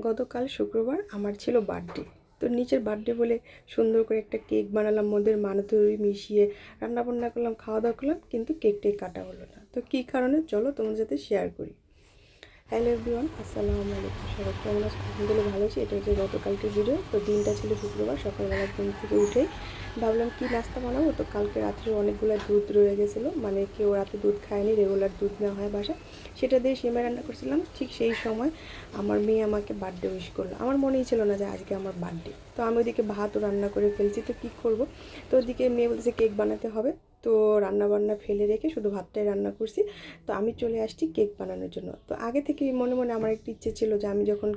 গতকাল শুক্রবার আমার ছিল বার্থডে। তো নিচের বার্থডে বলে সুন্দর করে একটা কেক বানালাম মধ্যে মানতরি মিশিয়ে রান্নাবান্না করলাম, খাওয়া দাওয়া করলাম, কিন্তু কেকটাই কাটা হলো না। তো কী কারণে? চলো তোমার সাথে শেয়ার করি। হ্যালো এভরিওয়ান, আসসালামু আলাইকুম সবাই। কেমন আছে? আলহামদুলিল্লাহ ভালো আছি। এটা হচ্ছে গতকালকে ভিডিও। তো দিনটা ছিল শুক্রবার, সকালবেলা ঘুম থেকে উঠেই ভাবলাম কি নাস্তা বানাবো? তো কালকে রাত্রে অনেকগুলো দুধ রয়ে গেছিল। মানে কেউ রাতে দুধ খায়নি রেগুলার দুধ নেওয়া হয় বাসা সেটা দিয়ে সিমাই রান্না করছিলাম। ঠিক সেই সময় আমার মেয়ে আমাকে বার্থডে উইশ করল। আমার মনেই ছিল না যে আজকে আমার বার্থডে তো আমি ওদিকে ভাতও রান্না করে ফেলছি। তো কী করব? তো ওদিকে মেয়ে বলতেছে কেক বানাতে হবে। তো রান্না বান্না ফেলে রেখে শুধু ভাতটাই রান্না করছি। তো আমি চলে আসছি কেক বানানোর জন্য। তো আগে থেকে মনে মনে আমার একটা ইচ্ছে ছিল যে আমি যখন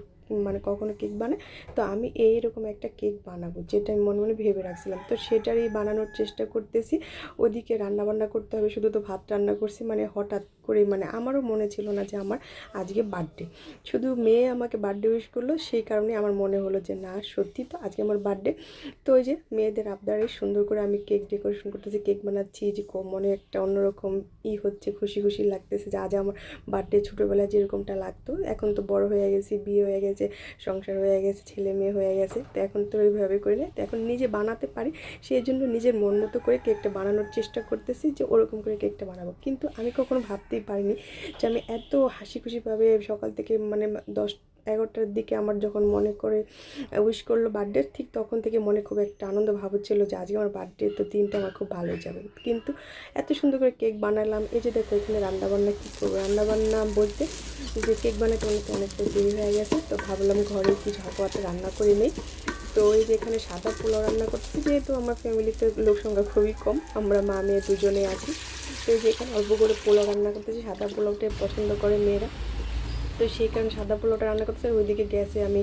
মানে কখনো কেক বানায়। তো আমি এইরকম একটা কেক বানাবো, যেটা আমি মনে মনে ভেবে রাখছিলাম। তো সেটারই বানানোর চেষ্টা করতেছি। ওদিকে রান্না বান্না করতে হবে, শুধু তো ভাত রান্না করছি। মানে হঠাৎ করে মানে আমারও মনে ছিল না যে আমার আজকে বার্থডে। শুধু মেয়ে আমাকে বার্থডে উইশ করল, সেই কারণে আমার মনে হলো যে না, সত্যি তো আজকে আমার বার্থডে। তো ওই যে মেয়েদের আবদারে সুন্দর করে আমি কেক ডেকোরেশন করতেছি, কেক বানাচ্ছি। যে মনে একটা অন্যরকম ই হচ্ছে, খুশি খুশি লাগতেছে যে আজ আমার বার্থডে, ছোটোবেলায় যেরকমটা লাগতো। এখন তো বড় হয়ে গেছি, বিয়ে হয়ে গেছে। সংসার হয়ে গেছে, ছেলে মেয়ে হয়ে গেছে, তো এখন তো ওইভাবে করে না তো এখন নিজে বানাতে পারি, সেই জন্য নিজের মন মতো করে কেকটা বানানোর চেষ্টা করতেছি যে ওরকম করে কেকটা বানাবো। কিন্তু আমি কখনো ভাবতেই পারিনি যে আমি এত হাসি খুশিভাবে সকাল থেকে মানে দশ এগারোটার দিকে আমার যখন মনে করে উইশ করল বার্থডে ঠিক তখন থেকে মনে খুব একটা আনন্দ ভাব হচ্ছিল যে আজকে আমার বার্থডে তো দিনটা আমার খুব ভালো যাবে। কিন্তু এত সুন্দর করে কেক বানালাম, এই যে দেখো এখানে রান্নাবান্না কী করব? রান্নাবান্না বলতে যে কেক বানাতে অনেক অনেকটা দেরি হয়ে গেছে, তো ভাবলাম ঘরে কি ঝটপট রান্না করে নেই। তো এই যে এখানে সাদা পোলাও রান্না করতেছি যেহেতু আমার ফ্যামিলিতে লোক সংখ্যা খুবই কম, আমরা মা, মেয়ে দুজনে আছি। তো যে এখানে অল্প করে পোলাও রান্না করতেছি, সাদা পোলাওটাই পছন্দ করে মেয়েরা। তো সেই কারণে সাদা পোলাওটা রান্না করতে ওইদিকে গ্যাসে আমি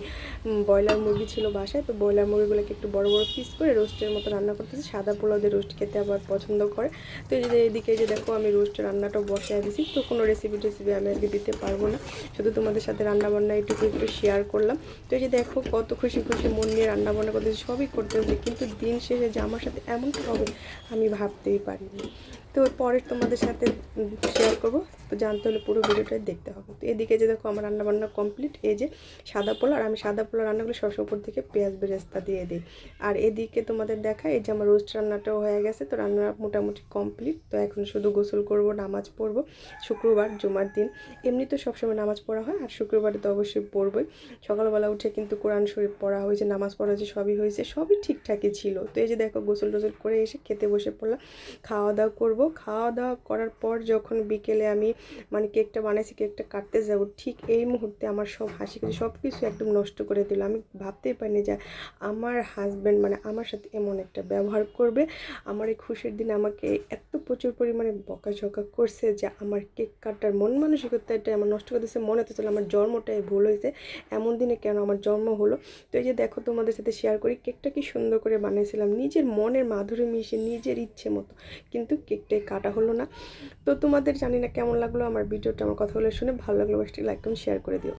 ব্রয়লার মুরগি ছিল বাসায়, তো ব্রয়লার মুরগিগুলোকে একটু বড় বড় পিস করে রোস্টের মতো রান্না করতেছি সাদা পোলাও দিয়ে রোস্ট খেতে আবার পছন্দ করে। তো এই যে এদিকে যে দেখো, আমি রোস্টের রান্নাটাও বসায় দিছি তো কোনো রেসিপি টেসিপি আমি আজকে দিতে পারব না। শুধু তোমাদের সাথে রান্না বান্না একটু একটু শেয়ার করলাম। তো এই যে দেখো, কত খুশি খুশি মন নিয়ে রান্না বান্না করতেছি সবই করতে হচ্ছে কিন্তু দিন শেষে যে আমার সাথে এমন হবে, আমি ভাবতেই পারিনি। তো পরে তোমাদের সাথে শেয়ার করব। তো জানতে হলে পুরো ভিডিওটাই দেখতে হবে। তো এদিকে যে দেখো আমার রান্নাবান্না কমপ্লিট এই যে সাদা পোলা আর আমি সাদা পোলা রান্না করলে সবসময় উপর থেকে পেঁয়াজ বেরেস্তা দিয়ে দিই। আর এদিকে তোমাদের দেখা এই যে আমার রোস্ট রান্নাটাও হয়ে গেছে, তো রান্না মোটামুটি কমপ্লিট তো এখন শুধু গোসল করব, নামাজ পড়ব। শুক্রবার, জুমার দিন। এমনি তো সবসময় নামাজ পড়া হয়, আর শুক্রবারে তো অবশ্যই পড়বই। সকালবেলা উঠে কিন্তু কোরআন শরীফ পড়া হয়েছে, নামাজ পড়া হয়েছে, সবই হয়েছে, সবই ঠিকঠাকই ছিল। তো এই যে দেখো গোসল টোসল করে এসে খেতে বসে পড়লাম খাওয়া দাওয়া করব। খাওয়া দাওয়া করার পর যখন বিকেলে আমি মানে কেকটা বানাইছি, কেকটা কাটতে যাব, ঠিক এই মুহূর্তে আমার সব হাসি খুশি সব কিছু একদম নষ্ট করে দিল। আমি ভাবতেই পারিনি যে আমার হাজব্যান্ড মানে আমার সাথে এমন একটা ব্যবহার করবে। আমার এই খুশির দিনে আমাকে এত প্রচুর পরিমাণে বকাঝকা করছে যে আমার কেক কাটার মন মানসিকতাটা আমার নষ্ট করে দিচ্ছে মনে হতে চলে আমার জন্মটাই ভুল হয়েছে। এমন দিনে কেন আমার জন্ম হলো? তো এই যে দেখো, তোমাদের সাথে শেয়ার করি, কেকটা কি সুন্দর করে বানিয়েছিলাম নিজের মনের মাধুরী মিশে নিজের ইচ্ছে মতো কিন্তু কেকটাই কাটা হলো না। তো তোমাদের জানি না কেমন লাগল আমার ভিডিওটা, আমার কথা হলে শুনে ভালো লাগল অবশ্যই লাইক কমেন্ট শেয়ার করে দিও।